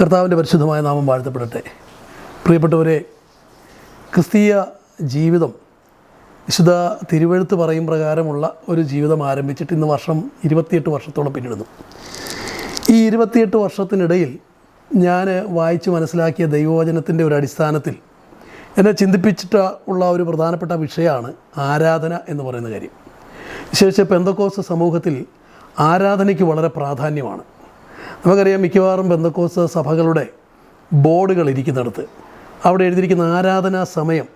കർത്താവിന്റെ പരിശുദ്ധമായ നാമം വാഴ്ത്തപ്പെടട്ടെ. പ്രിയപ്പെട്ടവരെ ക്രിസ്തീയ ജീവിതം വിശുദ്ധ തിരുവഴുത്ത് പറയും പ്രകാരമുള്ള ഒരു ജീവിതം ആരംഭിച്ചിട്ട് ഇന്ന് വർഷം ഇരുപത്തിയെട്ട് വർഷത്തോളം പിന്നിടുന്നു. ഈ ഇരുപത്തിയെട്ട് വർഷത്തിനിടയിൽ ഞാൻ വായിച്ച് മനസ്സിലാക്കിയ ദൈവവചനത്തിന്റെ ഒരു അടിസ്ഥാനത്തിൽ എന്നെ ചിന്തിപ്പിച്ചിട്ട് ഉള്ള ഒരു പ്രധാനപ്പെട്ട വിഷയമാണ് ആരാധന എന്ന് പറയുന്ന കാര്യം. വിശേഷിച്ച് പെന്തക്കോസ് സമൂഹത്തിൽ ആരാധനയ്ക്ക് വളരെ പ്രാധാന്യമാണ്. നമുക്കറിയാം മിക്കവാറും ബന്ധക്കോസ് സഭകളുടെ ബോർഡുകൾ ഇരിക്കുന്നിടത്ത്. അവിടെ എഴുതിയിരിക്കുന്ന ആരാധനാ സമയം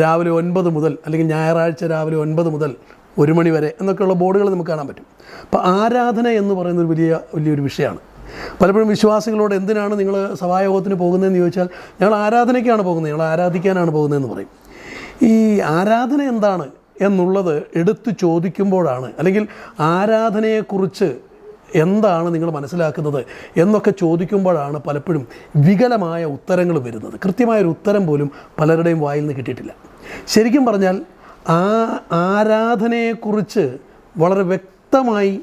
രാവിലെ ഒൻപത് മുതൽ അല്ലെങ്കിൽ ഞായറാഴ്ച രാവിലെ ഒൻപത് മുതൽ ഒരു മണി വരെ എന്നൊക്കെയുള്ള ബോർഡുകൾ നമുക്ക് കാണാൻ പറ്റും. അപ്പോൾ ആരാധന എന്ന് പറയുന്ന ഒരു വലിയ വലിയൊരു വിഷയമാണ്. പലപ്പോഴും വിശ്വാസികളോട് എന്തിനാണ് നിങ്ങൾ സഭായോഗത്തിന് പോകുന്നതെന്ന് ചോദിച്ചാൽ ഞങ്ങൾ ആരാധനയ്ക്കാണ് പോകുന്നത് ഞങ്ങൾ ആരാധിക്കാനാണ് പോകുന്നതെന്ന് പറയും. ഈ ആരാധന എന്താണ് എന്നുള്ളത് എടുത്തു ചോദിക്കുമ്പോഴാണ് അല്ലെങ്കിൽ ആരാധനയെക്കുറിച്ച് എന്താണ് നിങ്ങൾ മനസ്സിലാക്കുന്നത് എന്നൊക്കെ ചോദിക്കുമ്പോഴാണ് പലപ്പോഴും വികലമായ ഉത്തരങ്ങൾ വരുന്നത്. കൃത്യമായൊരു ഉത്തരം പോലും പലരുടെയും വായിൽ നിന്ന് കിട്ടിയിട്ടില്ല. ശരിക്കും പറഞ്ഞാൽ ആ ആരാധനയെക്കുറിച്ച് വളരെ വ്യക്തമായി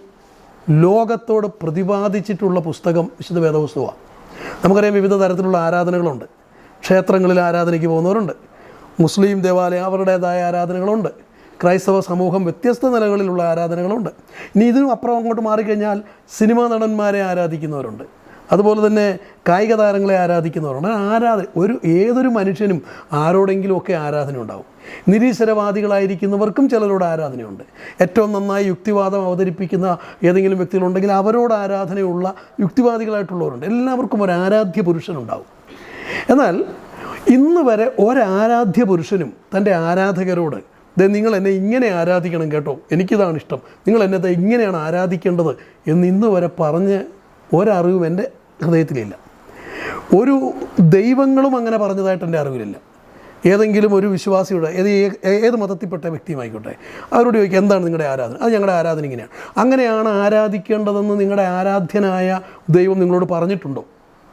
ലോകത്തോട് പ്രതിപാദിച്ചിട്ടുള്ള പുസ്തകം വിശുദ്ധ വേദപുസ്തകമാണ് നമുക്കറിയാം വിവിധ തരത്തിലുള്ള ആരാധനകളുണ്ട്. ക്ഷേത്രങ്ങളിൽ ആരാധനയ്ക്ക് പോകുന്നവരുണ്ട്. മുസ്ലിം ദേവാലയം അവരുടേതായ ആരാധനകളുണ്ട്. ക്രൈസ്തവ സമൂഹം വ്യത്യസ്ത നിലകളിലുള്ള ആരാധനകളുണ്ട്. ഇനി ഇതിനും അപ്പുറം അങ്ങോട്ട് മാറിക്കഴിഞ്ഞാൽ സിനിമാ നടന്മാരെ ആരാധിക്കുന്നവരുണ്ട്. അതുപോലെ തന്നെ കായിക താരങ്ങളെ ആരാധിക്കുന്നവരുണ്ട്. ആരാധന ഒരു ഏതൊരു മനുഷ്യനും ആരോടെങ്കിലുമൊക്കെ ആരാധന ഉണ്ടാവും. നിരീശ്വരവാദികളായിരിക്കുന്നവർക്കും ചിലരോട് ആരാധനയുണ്ട്. ഏറ്റവും നന്നായി യുക്തിവാദം അവതരിപ്പിക്കുന്ന ഏതെങ്കിലും വ്യക്തികളുണ്ടെങ്കിൽ അവരോട് ആരാധനയുള്ള യുക്തിവാദികളായിട്ടുള്ളവരുണ്ട്. എല്ലാവർക്കും ഒരു ആരാധ്യ പുരുഷനുണ്ടാവും. എന്നാൽ ഇന്ന് വരെ ഒരാരാധ്യ പുരുഷനും തന്റെ ആരാധകരോട് ദേ നിങ്ങൾ എന്നെ ഇങ്ങനെ ആരാധിക്കണം കേട്ടോ. എനിക്കിതാണ് ഇഷ്ടം. നിങ്ങൾ എന്നെ ഇങ്ങനെയാണ് ആരാധിക്കേണ്ടത് എന്ന് ഇന്ന് വരെ പറഞ്ഞ് ഒരറിവും എന്റെ ഹൃദയത്തിലില്ല. ഒരു ദൈവങ്ങളും അങ്ങനെ പറഞ്ഞതായിട്ട് എന്റെ അറിവിലില്ല. ഏതെങ്കിലും ഒരു വിശ്വാസിയുടെ ഏത് ഏത് മതത്തിൽപ്പെട്ട വ്യക്തിയുമായിക്കോട്ടെ അവരോട് ചോദിക്കുക എന്താണ് നിങ്ങളുടെ ആരാധന? അത് ഞങ്ങളുടെ ആരാധന ഇങ്ങനെയാണ്. അങ്ങനെയാണ് ആരാധിക്കേണ്ടതെന്ന് നിങ്ങളുടെ ആരാധ്യനായ ദൈവം നിങ്ങളോട് പറഞ്ഞിട്ടുണ്ടോ?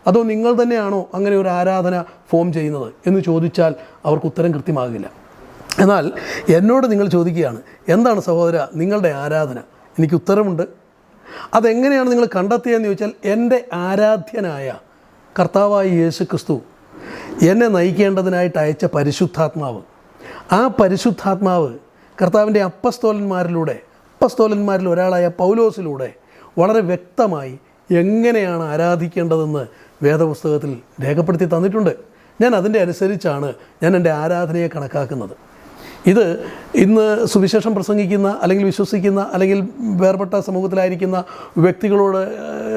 അതോ നിങ്ങൾ തന്നെയാണോ അങ്ങനെ ഒരു ആരാധന ഫോം ചെയ്യുന്നത് എന്ന് ചോദിച്ചാൽ അവർക്ക് ഉത്തരം കൃത്യമാകില്ല. എന്നാൽ എന്നോട് നിങ്ങൾ ചോദിക്കുകയാണ് എന്താണ് സഹോദര നിങ്ങളുടെ ആരാധന? എനിക്ക് ഉത്തരമുണ്ട്. അതെങ്ങനെയാണ് നിങ്ങൾ കണ്ടെത്തിയതെന്ന് ചോദിച്ചാൽ എന്റെ ആരാധ്യനായ കർത്താവായ യേശു ക്രിസ്തു എന്നെ നയിക്കേണ്ടതിനായിട്ട് അയച്ച പരിശുദ്ധാത്മാവ്. ആ പരിശുദ്ധാത്മാവ് കർത്താവിന്റെ അപ്പസ്തോലന്മാരിലൂടെ അപ്പസ്തോലന്മാരിൽ ഒരാളായ പൗലോസിലൂടെ വളരെ വ്യക്തമായി എങ്ങനെയാണ് ആരാധിക്കേണ്ടതെന്ന് വേദപുസ്തകത്തിൽ രേഖപ്പെടുത്തി തന്നിട്ടുണ്ട്. ഞാൻ അതിന്റെ അനുസരിച്ചാണ് ഞാൻ എന്റെ ആരാധനയെ കണക്കാക്കുന്നത്. ഇത് ഇന്ന് സുവിശേഷം പ്രസംഗിക്കുന്ന അല്ലെങ്കിൽ വിശ്വസിക്കുന്ന അല്ലെങ്കിൽ വേർപെട്ട സമൂഹത്തിലായിരിക്കുന്ന വ്യക്തികളോട്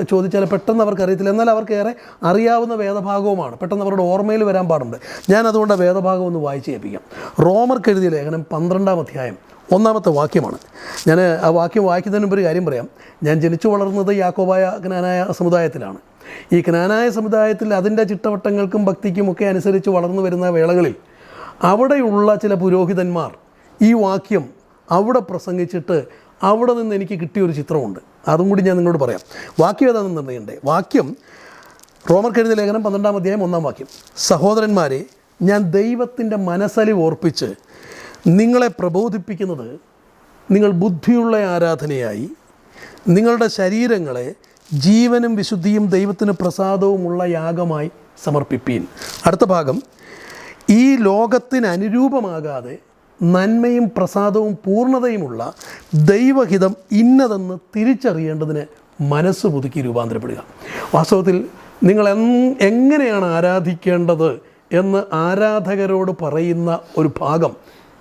ചോദിച്ചാൽ പെട്ടെന്ന് അവർക്ക് അറിയത്തില്ല. എന്നാൽ അവർക്കേറെ അറിയാവുന്ന വേദഭാഗവുമാണ്. പെട്ടെന്ന് അവരുടെ ഓർമ്മയിൽ വരാൻ പാടുണ്ട്. ഞാൻ അതുകൊണ്ട് വേദഭാഗം ഒന്ന് വായിച്ച് കേൾപ്പിക്കാം. റോമർക്ക് എഴുതിയ ലേഖനം പന്ത്രണ്ടാം അധ്യായം ഒന്നാമത്തെ വാക്യമാണ്. ഞാൻ ആ വാക്യം വായിക്കുന്നതിന് മുമ്പ് ഒരു കാര്യം പറയാം. ഞാൻ ജനിച്ചു വളർന്നത് യാക്കോബായ ജ്ഞാനായ സമുദായത്തിലാണ്. ഈ ജ്ഞാനായ സമുദായത്തിൽ അതിന്റെ ചിട്ടവട്ടങ്ങൾക്കും ഭക്തിക്കും ഒക്കെ അനുസരിച്ച് വളർന്നു വരുന്ന വേളകളിൽ അവിടെയുള്ള ചില പുരോഹിതന്മാർ ഈ വാക്യം അവിടെ പ്രസംഗിച്ചിട്ട് അവിടെ നിന്ന് എനിക്ക് കിട്ടിയൊരു ചിത്രമുണ്ട്. അതും കൂടി ഞാൻ നിങ്ങളോട് പറയാം. വാക്യം ഏതാണെന്ന് നിർണയണ്ടേ വാക്യം റോമർ കഴിഞ്ഞ ലേഖനം പന്ത്രണ്ടാം അധ്യായം ഒന്നാം വാക്യം. സഹോദരന്മാരെ ഞാൻ ദൈവത്തിന്റെ മനസ്സലി ഓർപ്പിച്ച് നിങ്ങളെ പ്രബോധിപ്പിക്കുന്നത് നിങ്ങൾ ബുദ്ധിയുള്ള ആരാധനയായി നിങ്ങളുടെ ശരീരങ്ങളെ ജീവനും വിശുദ്ധിയും ദൈവത്തിന് പ്രസാദവുമുള്ള യാഗമായി സമർപ്പിപ്പീൻ. അടുത്ത ഭാഗം ഈ ലോകത്തിന് അനുരൂപമാകാതെ നന്മയും പ്രസാദവും പൂർണതയുമുള്ള ദൈവഹിതം ഇന്നതെന്ന് തിരിച്ചറിയേണ്ടതിന് മനസ്സ് പുതുക്കി രൂപാന്തരപ്പെടുക. വാസ്തവത്തിൽ നിങ്ങൾ എങ്ങനെയാണ് ആരാധിക്കേണ്ടത് എന്ന് ആരാധകരോട് പറയുന്ന ഒരു ഭാഗം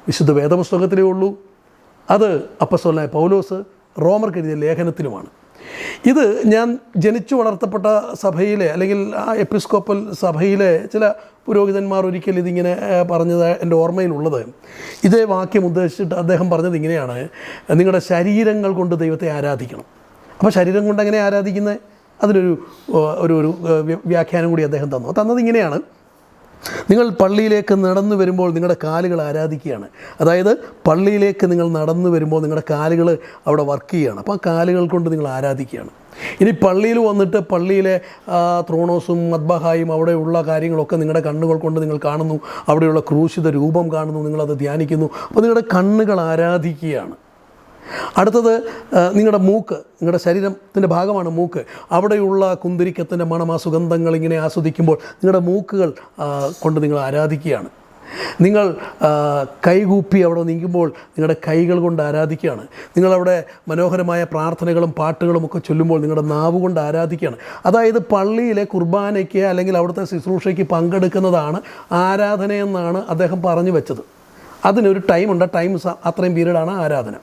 വിശുദ്ധ വേദപുസ്തകത്തിലേ ഉള്ളൂ. അത് അപ്പസ്വലായ പൗലോസ് റോമർക്കെഴുതിയ ലേഖനത്തിലുമാണ്. ഇത് ഞാൻ ജനിച്ചു വളർത്തപ്പെട്ട സഭയിലെ അല്ലെങ്കിൽ ആ എപ്പിസ്കോപ്പൽ സഭയിലെ ചില പുരോഹിതന്മാർ ഒരിക്കൽ ഇതിങ്ങനെ പറഞ്ഞത് എന്റെ ഓർമ്മയിലുള്ളത്. ഇതേ വാക്യം ഉദ്ദേശിച്ചിട്ട് അദ്ദേഹം പറഞ്ഞത് ഇങ്ങനെയാണ്. നിങ്ങളുടെ ശരീരങ്ങൾ കൊണ്ട് ദൈവത്തെ ആരാധിക്കണം. അപ്പോൾ ശരീരം കൊണ്ട് എങ്ങനെ ആരാധിക്കുന്നത് അതിനൊരു ഒരു ഒരു വ്യാഖ്യാനം കൂടി അദ്ദേഹം തന്നു. തന്നത് ഇങ്ങനെയാണ്. നിങ്ങൾ പള്ളിയിലേക്ക് നടന്നു വരുമ്പോൾ നിങ്ങളുടെ കാലുകൾ ആരാധിക്കുകയാണ്. അതായത് പള്ളിയിലേക്ക് നിങ്ങൾ നടന്നു വരുമ്പോൾ നിങ്ങളുടെ കാലുകൾ അവിടെ വർക്ക് ചെയ്യുകയാണ്. അപ്പോൾ ആ കാലുകൾ കൊണ്ട് നിങ്ങൾ ആരാധിക്കുകയാണ്. ഇനി പള്ളിയിൽ വന്നിട്ട് പള്ളിയിലെ ത്രോണോസും മദ്ബഹായും അവിടെയുള്ള കാര്യങ്ങളൊക്കെ നിങ്ങളുടെ കണ്ണുകൾ കൊണ്ട് നിങ്ങൾ കാണുന്നു. അവിടെയുള്ള ക്രൂശിത രൂപം കാണുന്നു. നിങ്ങളത് ധ്യാനിക്കുന്നു. അപ്പോൾ നിങ്ങളുടെ കണ്ണുകൾ ആരാധിക്കുകയാണ്. അടുത്തത് നിങ്ങളുടെ മൂക്ക് നിങ്ങളുടെ ശരീരത്തിന്റെ ഭാഗമാണ് മൂക്ക്. അവിടെയുള്ള കുന്തിരിക്കത്തിന്റെ മണം ആ സുഗന്ധങ്ങൾ ഇങ്ങനെ ആസ്വദിക്കുമ്പോൾ നിങ്ങളുടെ മൂക്കുകൾ കൊണ്ട് നിങ്ങൾ ആരാധിക്കുകയാണ്. നിങ്ങൾ കൈകൂപ്പി അവിടെ നീങ്ങുമ്പോൾ നിങ്ങളുടെ കൈകൾ കൊണ്ട് ആരാധിക്കുകയാണ്. നിങ്ങളവിടെ മനോഹരമായ പ്രാർത്ഥനകളും പാട്ടുകളും ഒക്കെ ചൊല്ലുമ്പോൾ നിങ്ങളുടെ നാവ് കൊണ്ട് ആരാധിക്കുകയാണ്. അതായത് പള്ളിയിലെ കുർബാനയ്ക്ക് അല്ലെങ്കിൽ അവിടുത്തെ ശുശ്രൂഷയ്ക്ക് പങ്കെടുക്കുന്നതാണ് ആരാധനയെന്നാണ് അദ്ദേഹം പറഞ്ഞു വെച്ചത്. അതിനൊരു ടൈമുണ്ട് ടൈം അത്രയും പീരീഡാണ് ആരാധന.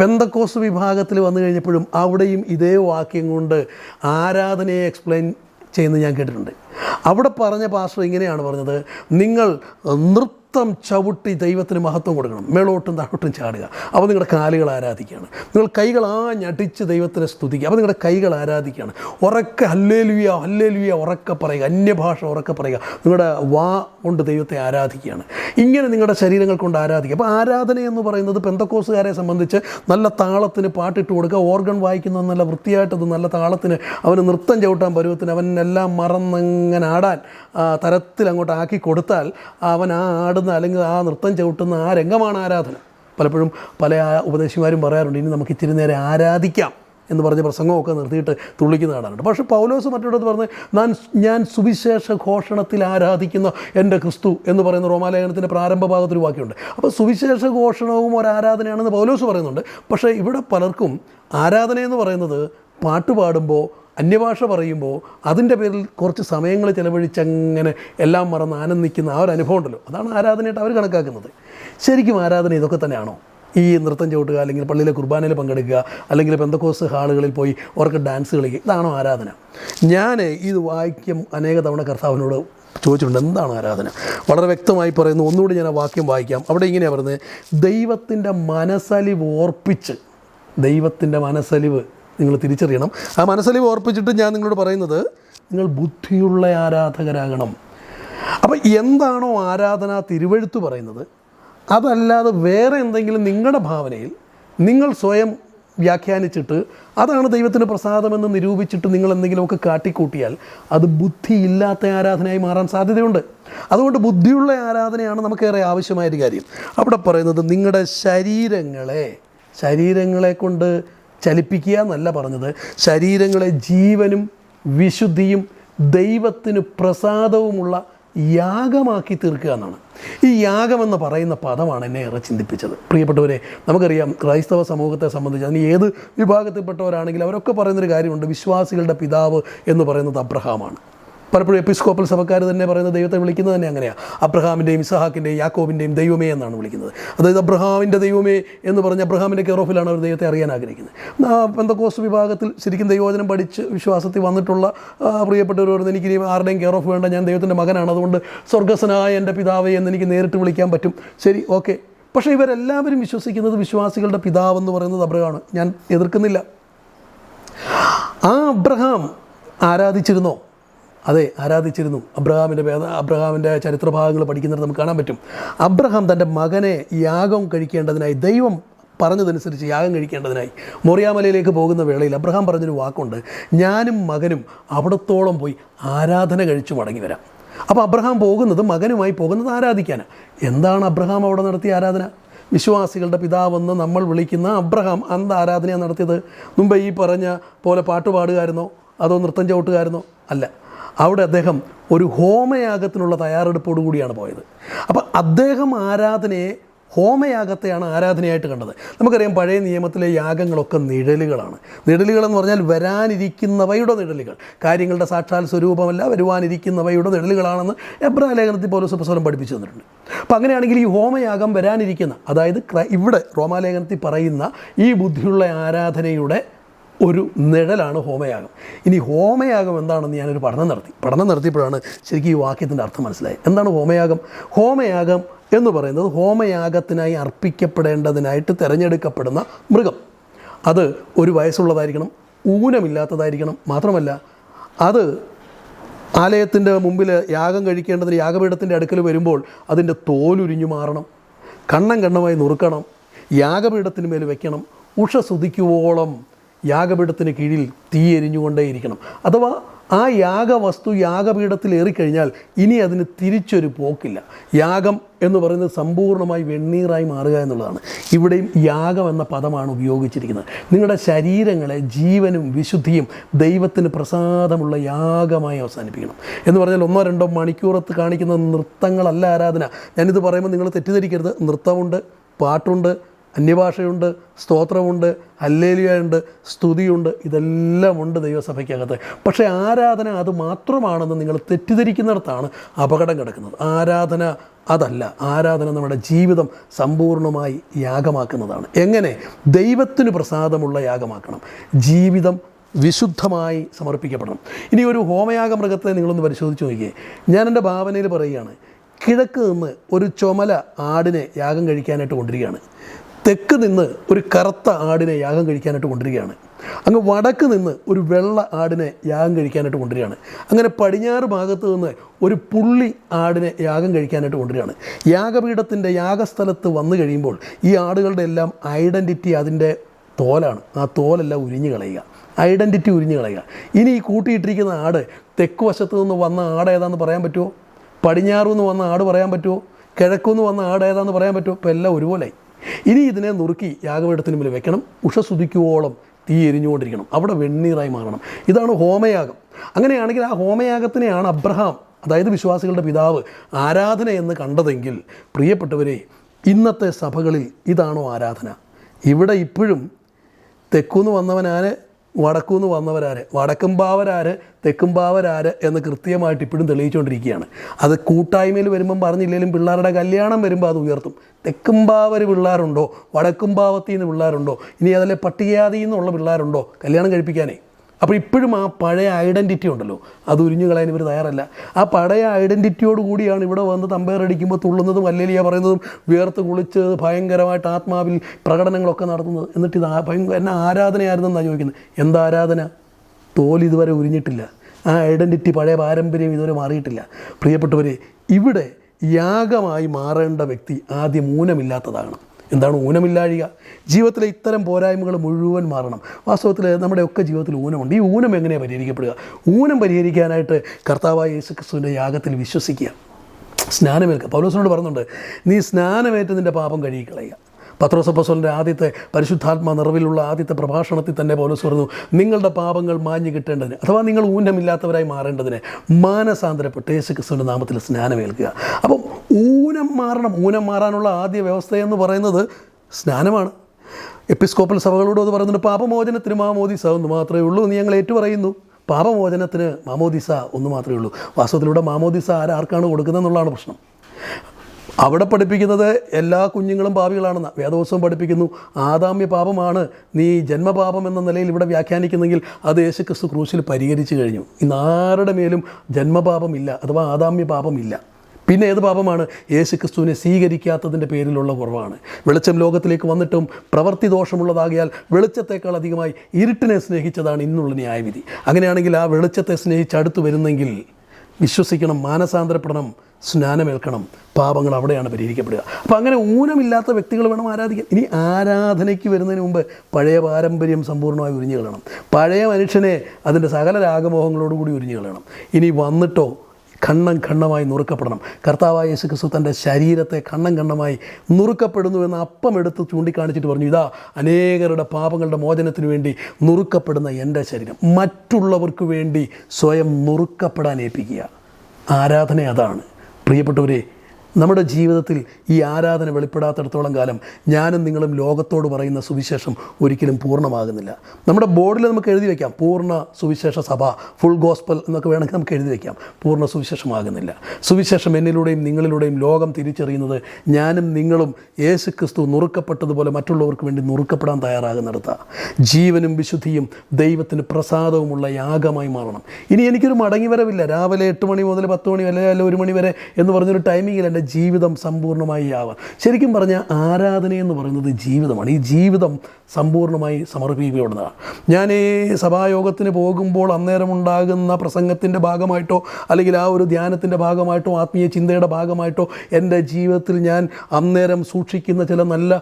പെന്തക്കോസ് വിഭാഗത്തിൽ വന്നു കഴിഞ്ഞപ്പോഴും അവിടെയും ഇതേ വാക്യം കൊണ്ട് ആരാധനയെ എക്സ്പ്ലെയിൻ ചെയ്യുന്നത് ഞാൻ കേട്ടിട്ടുണ്ട്. അവിടെ പറഞ്ഞ പാസ്റ്റർ ഇങ്ങനെയാണ് പറഞ്ഞത്. നിങ്ങൾ നൃത്തം ചവിട്ടി ദൈവത്തിന് മഹത്വം കൊടുക്കണം. മേളോട്ടും താഴോട്ടും ചാടുക. അപ്പോൾ നിങ്ങളുടെ കാലുകൾ ആരാധിക്കുകയാണ്. നിങ്ങൾ കൈകൾ ആ ഞടിച്ച് ദൈവത്തിനെ സ്തുതിക്കുക. അപ്പോൾ നിങ്ങളുടെ കൈകൾ ആരാധിക്കുകയാണ്. ഉറക്കെ അല്ലേലുവിയ അല്ലേലുവിയ ഉറക്കെ പറയുക. അന്യഭാഷ ഉറക്കെ പറയുക. നിങ്ങളുടെ വാ കൊണ്ട് ദൈവത്തെ ആരാധിക്കുകയാണ്. ഇങ്ങനെ നിങ്ങളുടെ ശരീരങ്ങൾ കൊണ്ട് ആരാധിക്കുക. അപ്പോൾ ആരാധന എന്ന് പറയുന്നത് പെന്തക്കോസുകാരെ സംബന്ധിച്ച് നല്ല താളത്തിന് പാട്ടിട്ട് കൊടുക്കുക. ഓർഗൺ വായിക്കുന്ന നല്ല വൃത്തിയായിട്ടത് നല്ല താളത്തിന് അവന് നൃത്തം ചവിട്ടാൻ പരുവത്തിന് അവൻ എല്ലാം മറന്നങ്ങനെ ആടാൻ തരത്തിൽ അങ്ങോട്ട് ആക്കി കൊടുത്താൽ അവൻ ആ ആടുന്ന അല്ലെങ്കിൽ ആ നൃത്തം ചവിട്ടുന്ന ആ രംഗമാണ് ആരാധന. പലപ്പോഴും പല ഉപദേശിമാരും പറയാറുണ്ട് ഇനി നമുക്ക് ഇത്തിരി നേരെ ആരാധിക്കാം എന്ന് പറഞ്ഞ പ്രസംഗമൊക്കെ നിർത്തിയിട്ട് തുള്ളിക്കുന്ന കാണാറുണ്ട് പക്ഷേ പൗലോസ് മറ്റൊരിടത്ത് പറഞ്ഞ് ഞാൻ ഞാൻ സുവിശേഷ ഘോഷണത്തിൽ ആരാധിക്കുന്ന എന്റെ ക്രിസ്തു എന്ന് പറയുന്ന റോമാലേഖനത്തിന്റെ പ്രാരംഭ ഭാഗത്തൊരു വാക്യമുണ്ട്. അപ്പോൾ സുവിശേഷ ഘോഷണവും ഒരു ആരാധനയാണെന്ന് പൗലോസ് പറയുന്നുണ്ട്. പക്ഷേ ഇവിടെ പലർക്കും ആരാധന എന്ന് പറയുന്നത് പാട്ട് പാടുമ്പോൾ അന്യഭാഷ പറയുമ്പോൾ അതിന്റെ പേരിൽ കുറച്ച് സമയങ്ങൾ ചിലവഴിച്ചങ്ങനെ എല്ലാം മറന്ന് ആനന്ദിക്കുന്ന ആ ഒരു അനുഭവം ഉണ്ടല്ലോ. അതാണ് ആരാധനയായിട്ട് അവർ കണക്കാക്കുന്നത്. ശരിക്കും ആരാധന ഇതൊക്കെ തന്നെയാണോ? ഈ നൃത്തം ചവിട്ടുക അല്ലെങ്കിൽ പള്ളിയിലെ കുർബാനയിൽ പങ്കെടുക്കുക അല്ലെങ്കിൽ പെന്തക്കോസ് ഹാളുകളിൽ പോയി അവർക്ക് ഡാൻസ് കളിക്കുക ഇതാണോ ആരാധന? ഞാൻ ഇത് വായിക്കും അനേക തവണ കർത്താവിനോട് ചോദിച്ചിട്ടുണ്ട് എന്താണ് ആരാധന? വളരെ വ്യക്തമായി പറയുന്നു ഒന്നുകൂടി ഞാൻ ആ വാക്യം വായിക്കാം. അവിടെ ഇങ്ങനെയാണ് പറയുന്നത് ദൈവത്തിന്റെ മനസ്സലിവ് ഓർപ്പിച്ച് ദൈവത്തിന്റെ മനസ്സലിവ് നിങ്ങൾ തിരിച്ചറിയണം. ആ മനസ്സലിവ് ഓർപ്പിച്ചിട്ട് ഞാൻ നിങ്ങളോട് പറയുന്നത് നിങ്ങൾ ബുദ്ധിയുള്ള ആരാധകരാകണം. അപ്പോൾ എന്താണോ ആരാധന തിരുവഴുത്ത് പറയുന്നത് അതല്ലാതെ വേറെ എന്തെങ്കിലും നിങ്ങളുടെ ഭാവനയിൽ നിങ്ങൾ സ്വയം വ്യാഖ്യാനിച്ചിട്ട് അതാണ് ദൈവത്തിന് പ്രസാദമെന്ന് നിരൂപിച്ചിട്ട് നിങ്ങൾ എന്തെങ്കിലുമൊക്കെ കാട്ടിക്കൂട്ടിയാൽ അത് ബുദ്ധിയില്ലാത്ത ആരാധനയായി മാറാൻ സാധ്യതയുണ്ട്. അതുകൊണ്ട് ബുദ്ധിയുള്ള ആരാധനയാണ് നമുക്കേറെ ആവശ്യമായൊരു കാര്യം. അവിടെ പറയുന്നത് നിങ്ങളുടെ ശരീരങ്ങളെ ശരീരങ്ങളെ കൊണ്ട് ചലിപ്പിക്കുക എന്നല്ല പറഞ്ഞത്. ശരീരങ്ങളെ ജീവനും വിശുദ്ധിയും ദൈവത്തിന് പ്രസാദവുമുള്ള യാഗമാക്കി തീർക്കുക എന്നാണ്. ഈ യാഗം എന്ന് പറയുന്ന പദമാണ് എന്നെ ഏറെ ചിന്തിപ്പിച്ചത്. പ്രിയപ്പെട്ടവരെ നമുക്കറിയാം ക്രൈസ്തവ സമൂഹത്തെ സംബന്ധിച്ച് അതിന് ഏത് വിഭാഗത്തിൽപ്പെട്ടവരാണെങ്കിലും അവരൊക്കെ പറയുന്നൊരു കാര്യമുണ്ട് വിശ്വാസികളുടെ പിതാവ് എന്ന് പറയുന്നത് അബ്രഹാമാണ്. പലപ്പോഴും എപ്പിസ്കോപ്പൽ സഭക്കാർ തന്നെ പറയുന്ന ദൈവത്തെ വിളിക്കുന്നത് തന്നെ അങ്ങനെയാണ് അബ്രഹാമിന്റെയും ഇസഹാക്കിന്റെയും യാക്കോബിന്റെയും ദൈവമേ എന്നാണ് വിളിക്കുന്നത്. അതായത് അബ്രഹാമിന്റെ ദൈവമേ എന്ന് പറഞ്ഞ അബ്രഹാമിന്റെ കെയറോഫിലാണ് അവർ ദൈവത്തെ അറിയാൻ ആഗ്രഹിക്കുന്നത്. പെന്തക്കോസ് വിഭാഗത്തിൽ ശരിക്കും ദൈവവചനം പഠിച്ച് വിശ്വാസത്തിൽ വന്നിട്ടുള്ള പറയുന്നത് എനിക്ക് ആരുടെയും കെയർ ഓഫ് വേണ്ട ഞാൻ ദൈവത്തിന്റെ മകനാണ്. അതുകൊണ്ട് സ്വർഗസ്വനായ എന്റെ പിതാവേ എന്ന് എനിക്ക് നേരിട്ട് വിളിക്കാൻ പറ്റും. ശരി ഓക്കെ. പക്ഷേ ഇവരെല്ലാവരും വിശ്വസിക്കുന്നത് വിശ്വാസികളുടെ പിതാവെന്ന് പറയുന്നത് അബ്രഹാമാണ്. ഞാൻ എതിർക്കുന്നില്ല. ആ അബ്രഹാം ആരാധിച്ചിരുന്നോ? അതെ ആരാധിച്ചിരുന്നു? അബ്രഹാമിന്റെ അബ്രഹാമിന്റെ ചരിത്രഭാഗങ്ങൾ പഠിക്കുന്നത് നമുക്ക് കാണാൻ പറ്റും. അബ്രഹാം തന്റെ മകനെ യാഗം കഴിക്കേണ്ടതിനായി ദൈവം പറഞ്ഞതനുസരിച്ച് യാഗം കഴിക്കേണ്ടതിനായി മൊറിയാമലയിലേക്ക് പോകുന്ന വേളയിൽ അബ്രഹാം പറഞ്ഞൊരു വാക്കുണ്ട്. ഞാനും മകനും അവിടത്തോളം പോയി ആരാധന കഴിച്ചു മടങ്ങി വരാം. അപ്പോൾ അബ്രഹാം പോകുന്നത് മകനുമായി പോകുന്നത് ആരാധിക്കാനാണ് എന്താണ് അബ്രഹാം അവിടെ നടത്തിയ ആരാധന? വിശ്വാസികളുടെ പിതാവെന്ന് നമ്മൾ വിളിക്കുന്ന അബ്രഹാം അന്ത ആരാധനയാണ് നടത്തിയത്? മുമ്പ് ഈ പറഞ്ഞ പോലെ പാട്ട് പാടുകായിരുന്നോ അതോ നൃത്തം ചവിട്ടുകായിരുന്നോ അല്ല. അവിടെ അദ്ദേഹം ഒരു ഹോമയാഗത്തിനുള്ള തയ്യാറെടുപ്പോടു കൂടിയാണ് പോയത്. അപ്പോൾ അദ്ദേഹം ആരാധനയെ ഹോമയാഗത്തെയാണ് ആരാധനയായിട്ട് കണ്ടത്. നമുക്കറിയാം പഴയ നിയമത്തിലെ യാഗങ്ങളൊക്കെ നിഴലുകളാണ്. നിഴലുകളെന്ന് പറഞ്ഞാൽ വരാനിരിക്കുന്നവയുടെ നിഴലുകൾ. കാര്യങ്ങളുടെ സാക്ഷാൽ സ്വരൂപമല്ല വരുവാനിരിക്കുന്നവയുടെ നിഴലുകളാണെന്ന് എബ്രാ ലേഖനത്തിൽ പൗലോസ് പുസ്തകം പഠിപ്പിച്ചു തന്നിട്ടുണ്ട്. അപ്പം അങ്ങനെയാണെങ്കിൽ ഈ ഹോമയാഗം വരാനിരിക്കുന്ന അതായത് ഇവിടെ റോമാലേഖനത്തിൽ പറയുന്ന ഈ ബുദ്ധിയുള്ള ആരാധനയുടെ ഒരു നിഴലാണ് ഹോമയാഗം. ഇനി ഹോമയാഗം എന്താണെന്ന് ഞാനൊരു പഠനം നടത്തി. പഠനം നടത്തിയപ്പോഴാണ് ശരിക്കും ഈ വാക്യത്തിന്റെ അർത്ഥം മനസ്സിലായത്. എന്താണ് ഹോമയാഗം? ഹോമയാഗം എന്ന് പറയുന്നത് ഹോമയാഗത്തിനായി അർപ്പിക്കപ്പെടേണ്ടതിനായിട്ട് തിരഞ്ഞെടുക്കപ്പെടുന്ന മൃഗം. അത് ഒരു വയസ്സുള്ളതായിരിക്കണം ഊനമില്ലാത്തതായിരിക്കണം മാത്രമല്ല അത് ആലയത്തിന്റെ മുമ്പിൽ യാഗം കഴിക്കേണ്ടതിന് യാഗപീഠത്തിന്റെ അടുക്കൽ വരുമ്പോൾ അതിന്റെ തോലുരിഞ്ഞു മാറണം കണ്ണം കണ്ണമായി നുറുക്കണം യാഗപീഠത്തിന് മേൽ വെക്കണം ഉഷ സുതിക്കുവോളം യാഗപീഠത്തിന് കീഴിൽ തീ എരിഞ്ഞുകൊണ്ടേയിരിക്കണം. അഥവാ ആ യാഗവസ്തു യാഗപീഠത്തിൽ ഏറിക്കഴിഞ്ഞാൽ ഇനി അതിന് തിരിച്ചൊരു പോക്കില്ല. യാഗം എന്ന് പറയുന്നത് സമ്പൂർണമായി വെണ്ണീറായി മാറുക എന്നുള്ളതാണ്. ഇവിടെയും യാഗം എന്ന പദമാണ് ഉപയോഗിച്ചിരിക്കുന്നത്. നിങ്ങളുടെ ശരീരങ്ങളെ ജീവനും വിശുദ്ധിയും ദൈവത്തിന് പ്രസാദമുള്ള യാഗമായി അവസാനിപ്പിക്കണം. എന്ന് പറഞ്ഞാൽ ഒന്നോ രണ്ടോ മണിക്കൂറത്ത് കാണിക്കുന്ന നൃത്തങ്ങളല്ല ആരാധന. ഞാനിത് പറയുമ്പോൾ നിങ്ങൾ തെറ്റിദ്ധരിക്കരുത്. നൃത്തമുണ്ട് പാട്ടുണ്ട് അന്യഭാഷയുണ്ട് സ്തോത്രമുണ്ട് അല്ലേലിയുണ്ട് സ്തുതിയുണ്ട് ഇതെല്ലാമുണ്ട് ദൈവസഭയ്ക്കകത്ത്. പക്ഷേ ആരാധന അത് മാത്രമാണെന്ന് നിങ്ങൾ തെറ്റിദ്ധരിക്കുന്നിടത്താണ് അപകടം കിടക്കുന്നത്. ആരാധന അതല്ല ആരാധന നമ്മുടെ ജീവിതം സമ്പൂർണമായി യാഗമാക്കുന്നതാണ്. എങ്ങനെ? ദൈവത്തിന് പ്രസാദമുള്ള യാഗമാക്കണം. ജീവിതം വിശുദ്ധമായി സമർപ്പിക്കപ്പെടണം. ഇനി ഒരു ഹോമയാഗ മൃഗത്തെ നിങ്ങളൊന്ന് പരിശോധിച്ച് നോക്കിയേ. ഞാൻ എന്റെ ഭാവനയിൽ പറയുകയാണ് കിഴക്ക് നിന്ന് ഒരു ചുമല ആടിനെ യാഗം കഴിക്കാനായിട്ട് കൊണ്ടിരിക്കുകയാണ് തെക്ക് നിന്ന് ഒരു കറുത്ത ആടിനെ യാഗം കഴിക്കാനായിട്ട് കൊണ്ടുവരികയാണ്. അങ്ങ് വടക്ക് നിന്ന് ഒരു വെള്ള ആടിനെ യാഗം കഴിക്കാനായിട്ട് കൊണ്ടുവരികയാണ്. അങ്ങനെ പടിഞ്ഞാറ് ഭാഗത്ത് നിന്ന് ഒരു പുള്ളി ആടിനെ യാഗം കഴിക്കാനായിട്ട് കൊണ്ടുവരികയാണ്. യാഗപീഠത്തിന്റെ യാഗസ്ഥലത്ത് വന്നു കഴിയുമ്പോൾ ഈ ആടുകളുടെ എല്ലാം ഐഡന്റിറ്റി അതിന്റെ തോലാണ്. ആ തോലെല്ലാം ഉരിഞ്ഞു കളയുക. ഐഡന്റിറ്റി ഉരിഞ്ഞു കളയുക. ഇനി ഈ കൂട്ടിയിട്ടിരിക്കുന്ന ആട് തെക്ക് വശത്ത് നിന്ന് വന്ന ആട് ഏതാണെന്ന് പറയാൻ പറ്റുമോ? പടിഞ്ഞാറു നിന്ന് വന്ന ആട് പറയാൻ പറ്റുമോ? കിഴക്കുനിന്ന് വന്ന ആട് ഏതാണെന്ന് പറയാൻ പറ്റുമോ? ഇപ്പോൾ എല്ലാം ഒരുപോലെ ഇനി ഇതിനെ നുറുക്കി യാഗപീഠത്തിന് മുമ്പിൽ വെക്കണം. ഉഷസുതിക്കുവോളം തീ എരിഞ്ഞുകൊണ്ടിരിക്കണം. അവിടെ വെണ്ണീറായി മാറണം. ഇതാണ് ഹോമയാഗം. അങ്ങനെയാണെങ്കിൽ ആ ഹോമയാഗത്തിനെയാണ് അബ്രഹാം അതായത് വിശ്വാസികളുടെ പിതാവ് ആരാധന എന്ന് കണ്ടതെങ്കിൽ പ്രിയപ്പെട്ടവരെ ഇന്നത്തെ സഭകളിൽ ഇതാണോ ആരാധന? ഇവിടെ ഇപ്പോഴും തെക്കുന്ന് വന്നവനാര് വടക്കുന്ന് വന്നവരാര്? വടക്കുംപാവരാര് തെക്കുംപാവരാര് എന്ന് കൃത്യമായിട്ട് ഇപ്പോഴും തെളിയിച്ചുകൊണ്ടിരിക്കുകയാണ് അത് കൂട്ടായ്മയിൽ വരുമ്പം പറഞ്ഞില്ലെങ്കിലും പിള്ളേരുടെ കല്യാണം വരുമ്പോൾ അത് ഉയർത്തും. തെക്കുംപാവർ പിള്ളേരുണ്ടോ? വടക്കുംപാവത്തിൽ നിന്ന് പിള്ളേരുണ്ടോ? ഇനി അതിലെ പട്ടികജാതിയിൽ നിന്നുള്ള പിള്ളേരുണ്ടോ? കല്യാണം കഴിപ്പിക്കാനേ. അപ്പോൾ ഇപ്പോഴും ആ പഴയ ഐഡന്റിറ്റി ഉണ്ടല്ലോ. അത് ഉരിഞ്ഞു കളയാൻ ഇവർ തയ്യാറല്ല. ആ പഴയ ഐഡന്റിറ്റിയോട് കൂടിയാണ് ഇവിടെ വന്ന് തമ്പേറടിക്കുമ്പോൾ തുള്ളുന്നതും അല്ലേലിയ പറയുന്നതും വിയർത്ത് കുളിച്ച് ഭയങ്കരമായിട്ട് ആത്മാവിൽ പ്രകടനങ്ങളൊക്കെ നടത്തുന്നത്. എന്നിട്ട് ഇത് ഭയങ്കര എന്നെ ആരാധനയായിരുന്നെന്നാണ് ചോദിക്കുന്നത്? എന്താ ആരാധന? തോൽ ഇതുവരെ ഉരിഞ്ഞിട്ടില്ല. ആ ഐഡന്റിറ്റി പഴയ പാരമ്പര്യം ഇതുവരെ മാറിയിട്ടില്ല. പ്രിയപ്പെട്ടവരെ ഇവിടെ യാഗമായി മാറേണ്ട വ്യക്തി ആദ്യം ഊനമില്ലാത്തതാകണം എന്താണ് ഊനമില്ലാഴിക? ജീവിതത്തിലെ ഇത്തരം പോരായ്മകൾ മുഴുവൻ മാറണം. വാസ്തവത്തിൽ നമ്മുടെയൊക്കെ ജീവിതത്തിൽ ഊനമുണ്ട്. ഈ ഊനം എങ്ങനെയാണ് പരിഹരിക്കപ്പെടുക? ഊനം പരിഹരിക്കാനായിട്ട് കർത്താവായ യേശു ക്രിസ്തുവിന്റെ യാഗത്തിൽ വിശ്വസിക്കുക. സ്നാനമേൽക്കുക. പൗലോസിനോട് പറഞ്ഞുണ്ട് നീ സ്നാനമേറ്റ് നിന്റെ പാപം കഴുകിക്കളയുക. പത്രോസപ്പസോലിന്റെ ആദ്യത്തെ പരിശുദ്ധാത്മ നിറവിലുള്ള ആദ്യത്തെ പ്രഭാഷണത്തിൽ തന്നെ പൗലോസ് പറഞ്ഞു നിങ്ങളുടെ പാപങ്ങൾ മാഞ്ഞു കിട്ടേണ്ടതിന് അഥവാ നിങ്ങൾ ഊനമില്ലാത്തവരായി മാറേണ്ടതിന് മാനസാന്തരപ്പെട്ട് യേശു ക്രിസ്തുവിന്റെ നാമത്തിൽ സ്നാനമേൽക്കുക. അപ്പം ഊനം മാറണം. ഊനം മാറാനുള്ള ആദ്യ വ്യവസ്ഥയെന്ന് പറയുന്നത് സ്നാനമാണ്. എപ്പിസ്കോപ്പൽ സഭകളോട് അത് പറയുന്നുണ്ട് പാപമോചനത്തിന് മാമോദിസ ഒന്ന് മാത്രമേ ഉള്ളൂ എന്ന് ഞങ്ങൾ ഏറ്റുപറയുന്നു. പാപമോചനത്തിന് മാമോദിസ ഒന്ന് മാത്രമേ ഉള്ളൂ. വാസ്തവത്തിലൂടെ മാമോദിസ ആരാർക്കാണ് കൊടുക്കുന്നത് എന്നുള്ളതാണ് പ്രശ്നം. അവിടെ പഠിപ്പിക്കുന്നത് എല്ലാ കുഞ്ഞുങ്ങളും പാപികളാണെന്ന്. വേദോത്സവം പഠിപ്പിക്കുന്നു. ആദാമ്യ പാപമാണ് നീ ജന്മപാപം എന്ന നിലയിൽ ഇവിടെ വ്യാഖ്യാനിക്കുന്നെങ്കിൽ അത് യേശു ക്രിസ്തു ക്രൂശിൽ പരിഹരിച്ചു കഴിഞ്ഞു. ഇന്ന് ആരുടെ മേലും ജന്മപാപമില്ല അഥവാ ആദാമ്യ പാപമില്ല. പിന്നെ ഏത് പാപമാണ്? യേശു ക്രിസ്തുവിനെ സ്വീകരിക്കാത്തതിന്റെ പേരിലുള്ള കുറവാണ്. വെളിച്ചം ലോകത്തിലേക്ക് വന്നിട്ടും പ്രവൃത്തി ദോഷമുള്ളതാകിയാൽ വെളിച്ചത്തേക്കാൾ അധികമായി ഇരുട്ടിനെ സ്നേഹിച്ചതാണ് ഇന്നുള്ള ന്യായവിധി. അങ്ങനെയാണെങ്കിൽ ആ വെളിച്ചത്തെ സ്നേഹിച്ച് അടുത്ത് വരുന്നെങ്കിൽ വിശ്വസിക്കണം മാനസാന്തരപ്പെടണം. സ്നാനമേൽക്കണം. പാപങ്ങൾ അവിടെയാണ് പരിഹരിക്കപ്പെടുക. അപ്പോൾ അങ്ങനെ ഊനമില്ലാത്ത വ്യക്തികൾ വേണം ആരാധിക്കാൻ. ഇനി ആരാധനയ്ക്ക് വരുന്നതിന് മുമ്പ് പഴയ പാരമ്പര്യം സമ്പൂർണമായി ഉരിഞ്ഞു കളയണം. പഴയ മനുഷ്യനെ അതിന്റെ സകല രാഗമോഹങ്ങളോടുകൂടി ഉരിഞ്ഞു കളയണം. ഇനി വന്നിട്ടോ ഖണ്ണം ഖണ്ണമായി നുറുക്കപ്പെടണം. കർത്താവായ യേശു തന്റെ ശരീരത്തെ ഖണ്ണം ഖണ്ണമായി നുറുക്കപ്പെടുന്നു എന്ന് അപ്പം എടുത്ത് ചൂണ്ടിക്കാണിച്ചിട്ട് പറഞ്ഞു ഇതാ അനേകരുടെ പാപങ്ങളുടെ മോചനത്തിന് വേണ്ടി നുറുക്കപ്പെടുന്ന എന്റെ ശരീരം. മറ്റുള്ളവർക്ക് വേണ്ടി സ്വയം നുറുക്കപ്പെടാൻ ഏൽപ്പിക്കുക. ആരാധന അതാണ്. പ്രിയപ്പെട്ടവരെ നമ്മുടെ ജീവിതത്തിൽ ഈ ആരാധന വെളിപ്പെടാത്തിടത്തോളം കാലം ഞാനും നിങ്ങളും ലോകത്തോട് പറയുന്ന സുവിശേഷം ഒരിക്കലും പൂർണമാകുന്നില്ല. നമ്മുടെ ബോർഡിൽ നമുക്ക് എഴുതി വയ്ക്കാം പൂർണ സുവിശേഷ സഭ ഫുൾ ഗോസ്പൽ എന്നൊക്കെ വേണമെങ്കിൽ നമുക്ക് എഴുതി വയ്ക്കാം പൂർണ സുവിശേഷമാകുന്നില്ല. സുവിശേഷം എന്നിലൂടെയും നിങ്ങളിലൂടെയും ലോകം തിരിച്ചറിയുന്നത് ഞാനും നിങ്ങളും യേശു ക്രിസ്തു നുറുക്കപ്പെട്ടതുപോലെ മറ്റുള്ളവർക്ക് വേണ്ടി നുറുക്കപ്പെടാൻ തയ്യാറാകുന്നിടത്താണ് ജീവനും വിശുദ്ധിയും ദൈവത്തിന് പ്രസാദവുമുള്ള യാഗമായി മാറണം. ഇനി എനിക്കൊരു മടങ്ങി വരവില്ല രാവിലെ എട്ട് മണി മുതൽ പത്ത് മണി വരെ ഒരു മണി വരെ എന്ന് പറഞ്ഞൊരു ടൈമിങ്ങിൽ എന്റെ ജീവിതം സമ്പൂർണമായി ആവാൻ. ശരിക്കും പറഞ്ഞാൽ ആരാധന എന്ന് പറയുന്നത് ജീവിതമാണ്. ഈ ജീവിതം സമ്പൂർണമായി സമർപ്പിക്കപ്പെടുന്നതാണ് ഞാൻ ഈ സഭായോഗത്തിന് പോകുമ്പോൾ അന്നേരം ഉണ്ടാകുന്ന പ്രസംഗത്തിന്റെ ഭാഗമായിട്ടോ അല്ലെങ്കിൽ ആ ഒരു ധ്യാനത്തിന്റെ ഭാഗമായിട്ടോ ആത്മീയ ചിന്തയുടെ ഭാഗമായിട്ടോ എന്റെ ജീവിതത്തിൽ ഞാൻ അന്നേരം സൂക്ഷിക്കുന്ന ചില നല്ല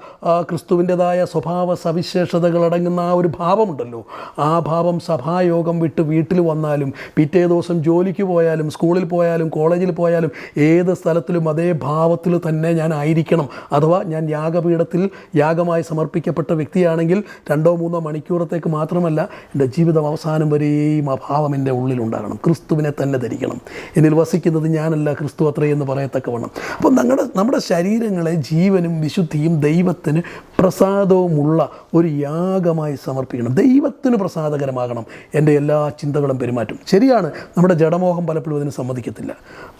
ക്രിസ്തുവിന്റെതായ സ്വഭാവ സവിശേഷതകളടങ്ങുന്ന ആ ഒരു ഭാവമുണ്ടല്ലോ. ആ ഭാവം സഭായോഗം വിട്ട് വീട്ടിൽ വന്നാലും പിറ്റേ ദിവസം ജോലിക്ക് പോയാലും സ്കൂളിൽ പോയാലും കോളേജിൽ പോയാലും ഏത് സ്ഥലത്തിലും അതേ ഭാവത്തിൽ തന്നെ ഞാൻ ആയിരിക്കണം. അഥവാ ഞാൻ യാഗപീഠത്തിൽ യാഗമായി സമർപ്പിക്കപ്പെട്ട വ്യക്തിയാണെങ്കിൽ രണ്ടോ മൂന്നോ മണിക്കൂറത്തേക്ക് മാത്രമല്ല എന്റെ ജീവിതം അവസാനം വരെയും ആ ഭാവം എന്റെ ഉള്ളിലുണ്ടാകണം ക്രിസ്തുവിനെ തന്നെ ധരിക്കണം. എന്നിൽ വസിക്കുന്നത് ഞാനല്ല ക്രിസ്തു അത്രയെന്ന് പറയത്തക്കവണ്ണം. അപ്പം നമ്മുടെ നമ്മുടെ ശരീരങ്ങളെ ജീവനും വിശുദ്ധിയും ദൈവത്തിന് പ്രസാദവുമുള്ള ഒരു യാഗമായി സമർപ്പിക്കണം. ദൈവത്തിന് പ്രസാദകരമാകണം. എന്റെ എല്ലാ ചിന്തകളും പെരുമാറ്റും. ശരിയാണ് നമ്മുടെ ജഡമോഹം പലപ്പോഴും അതിന് സമ്മതിക്കത്തില്ല.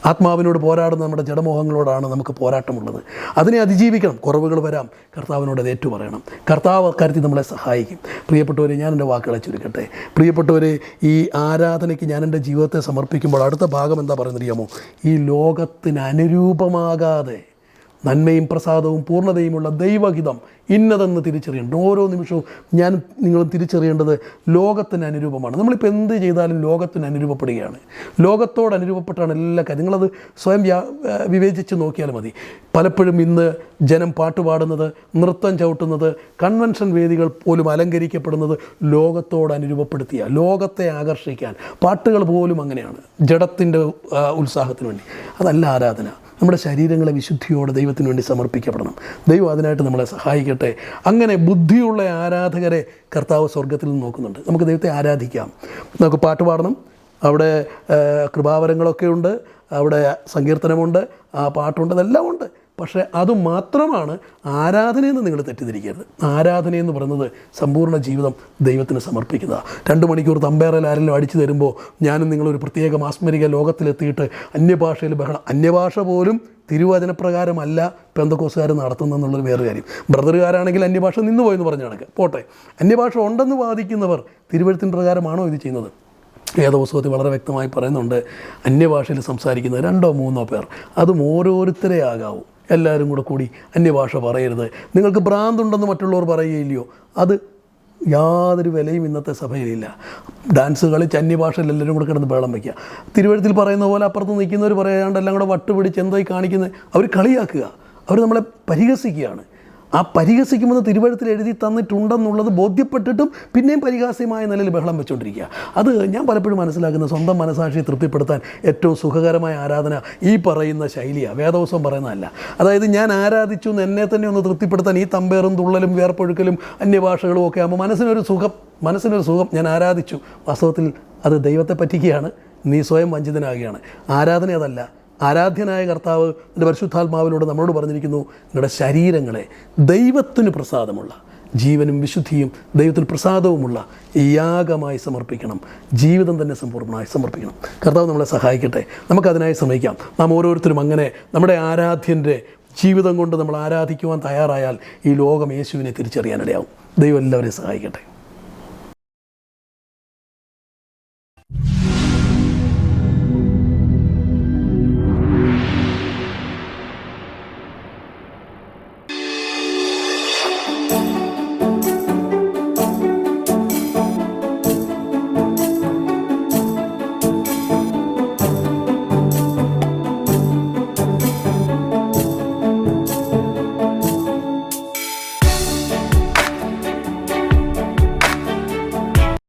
ആത്മാവിനോട് പോരാടുന്ന നമ്മുടെ ജഡമോഹങ്ങളോടാണ് നമുക്ക് പോരാട്ടമുള്ളത്. അതിനെ അതിജീവിക്കണം. കുറവുകൾ വരാം. കർത്താവിനോട് അത് ഏറ്റുപറയണം. കർത്താവ് അക്കാര്യത്തിൽ നമ്മളെ സഹായിക്കും. പ്രിയപ്പെട്ടവരെ ഞാൻ എന്റെ വാക്കുകളെ ചുരുക്കട്ടെ. പ്രിയപ്പെട്ടവരെ ഈ ആരാധനയ്ക്ക് ഞാൻ എന്റെ ജീവിതത്തെ സമർപ്പിക്കുമ്പോൾ അടുത്ത ഭാഗം എന്താ പറയുന്നറിയാമോ? ഈ ലോകത്തിന് അനുരൂപമാകാതെ നന്മയും പ്രസാദവും പൂർണതയുമുള്ള ദൈവഹിതം ഇന്നതെന്ന് തിരിച്ചറിയേണ്ടത് ഓരോ നിമിഷവും ഞാൻ നിങ്ങളും തിരിച്ചറിയേണ്ടത് ലോകത്തിന് അനുരൂപമാണ്. നമ്മളിപ്പോൾ എന്ത് ചെയ്താലും ലോകത്തിന് അനുരൂപപ്പെടുകയാണ്. ലോകത്തോട് അനുരൂപപ്പെട്ടാണ് എല്ലാ കാര്യം നിങ്ങളത് സ്വയം വ്യാ വിവേചിച്ച് നോക്കിയാൽ മതി. പലപ്പോഴും ഇന്ന് ജനം പാട്ടുപാടുന്നത് നൃത്തം ചവിട്ടുന്നത് കൺവെൻഷൻ വേദികൾ പോലും അലങ്കരിക്കപ്പെടുന്നത് ലോകത്തോട് അനുരൂപപ്പെടുത്തിയ ലോകത്തെ ആകർഷിക്കാൻ പാട്ടുകൾ പോലും അങ്ങനെയാണ്. ജഡത്തിന്റെ ഉത്സാഹത്തിന് വേണ്ടി. അതല്ല ആരാധന. നമ്മുടെ ശരീരങ്ങളെ വിശുദ്ധിയോടെ ദൈവത്തിന് വേണ്ടി സമർപ്പിക്കപ്പെടണം. ദൈവം അതിനായിട്ട് നമ്മളെ സഹായിക്കട്ടെ. അങ്ങനെ ബുദ്ധിയുള്ള ആരാധകരെ കർത്താവ് സ്വർഗത്തിൽ നിന്ന് നോക്കുന്നുണ്ട്. നമുക്ക് ദൈവത്തെ ആരാധിക്കാം. നമുക്ക് പാട്ട് പാടണം. അവിടെ കൃപാവരങ്ങളൊക്കെ ഉണ്ട്. അവിടെ സങ്കീർത്തനമുണ്ട്. ആ പാട്ടുണ്ട്. ഇതെല്ലാം ഉണ്ട്. പക്ഷേ അത് മാത്രമാണ് ആരാധനയെന്ന് നിങ്ങൾ തെറ്റിദ്ധരിക്കരുത്. ആരാധനയെന്ന് പറയുന്നത് സമ്പൂർണ ജീവിതം ദൈവത്തിന് സമർപ്പിക്കുക. രണ്ട് മണിക്കൂർ തമ്പേറൽ ആരെങ്കിലും അടിച്ചു തരുമ്പോൾ ഞാനും നിങ്ങളൊരു പ്രത്യേക മാസ്മരിക ലോകത്തിലെത്തിയിട്ട് അന്യഭാഷയിൽ ബഹളം. അന്യഭാഷ പോലും തിരുവചനപ്രകാരമല്ല പെന്തക്കോസുകാർ നടത്തുന്നതെന്നുള്ളൊരു വേറെ കാര്യം. ബ്രദറുകാരാണെങ്കിൽ അന്യഭാഷ നിന്ന് പോയെന്ന് പറഞ്ഞ കണക്ക്. പോട്ടെ. അന്യഭാഷ ഉണ്ടെന്ന് വാദിക്കുന്നവർ തിരുവഴുത്തിൻ പ്രകാരമാണോ ഇത് ചെയ്യുന്നത്? വേദപുസ്തകത്തിൽ വളരെ വ്യക്തമായി പറയുന്നുണ്ട് അന്യഭാഷയിൽ സംസാരിക്കുന്ന രണ്ടോ മൂന്നോ പേർ. അതും ഓരോരുത്തരെ ആകാവൂ. എല്ലാവരും കൂടെ കൂടി അന്യഭാഷ പറയരുത്. നിങ്ങൾക്ക് ഭ്രാന്തുണ്ടെന്ന് മറ്റുള്ളവർ പറയുകയില്ലയോ? അത് യാതൊരു വിലയും ഇന്നത്തെ സഭയിലില്ല. ഡാൻസ് കളിച്ച് അന്യഭാഷയിൽ എല്ലാവരും കൂടെ കിടന്ന് ബഹളം വയ്ക്കുക തിരുവഴുത്തിൽ പറയുന്ന പോലെ അപ്പുറത്ത് നിൽക്കുന്നവർ പറയാണ്ട് എല്ലാം കൂടെ വട്ടുപിടിച്ച് എന്തായി കാണിക്കുന്നത് അവർ കളിയാക്കുക. അവർ നമ്മളെ പരിഹസിക്കുകയാണ്. ആ പരിഹസിക്കുമെന്ന് തിരുവഴുത്തിൽ എഴുതി തന്നിട്ടുണ്ടെന്നുള്ളത് ബോധ്യപ്പെട്ടിട്ടും പിന്നെയും പരിഹാസ്യമായ നിലയിൽ ബഹളം വെച്ചുകൊണ്ടിരിക്കുക അത് ഞാൻ പലപ്പോഴും മനസ്സിലാക്കുന്ന സ്വന്തം മനസാക്ഷിയെ തൃപ്തിപ്പെടുത്താൻ ഏറ്റവും സുഖകരമായ ആരാധന ഈ പറയുന്ന ശൈലിയാണ് വേദവസം പറയുന്നതല്ല. അതായത് ഞാൻ ആരാധിച്ചു എന്ന് എന്നെ തന്നെ ഒന്ന് തൃപ്തിപ്പെടുത്താൻ ഈ തമ്പേറും തുള്ളലും വേർപ്പൊഴുക്കലും അന്യഭാഷകളും ഒക്കെ ആകുമ്പോൾ മനസ്സിനൊരു സുഖം മനസ്സിനൊരു സുഖം. ഞാൻ ആരാധിച്ചു. വാസ്തവത്തിൽ അത് ദൈവത്തെ പറ്റിക്കുകയാണ് നീ സ്വയം വഞ്ചിതനാകുകയാണ്. ആരാധന അതല്ല. ആരാധ്യനായ കർത്താവ് എന്റെ പരിശുദ്ധാത്മാവിനോട് നമ്മളോട് പറഞ്ഞിരിക്കുന്നു നിങ്ങളുടെ ശരീരങ്ങളെ ദൈവത്തിന് പ്രസാദമുള്ള ജീവനും വിശുദ്ധിയും ദൈവത്തിന് പ്രസാദവുമുള്ള യാഗമായി സമർപ്പിക്കണം ജീവിതം തന്നെ സമ്പൂർണമായി സമർപ്പിക്കണം. കർത്താവ് നമ്മളെ സഹായിക്കട്ടെ. നമുക്കതിനായി ശ്രമിക്കാം. നാം ഓരോരുത്തരും അങ്ങനെ നമ്മുടെ ആരാധ്യന്റെ ജീവിതം കൊണ്ട് നമ്മൾ ആരാധിക്കുവാൻ തയ്യാറായാൽ ഈ ലോകം യേശുവിനെ തിരിച്ചറിയാനിടയാവും. ദൈവം എല്ലാവരെയും സഹായിക്കട്ടെ.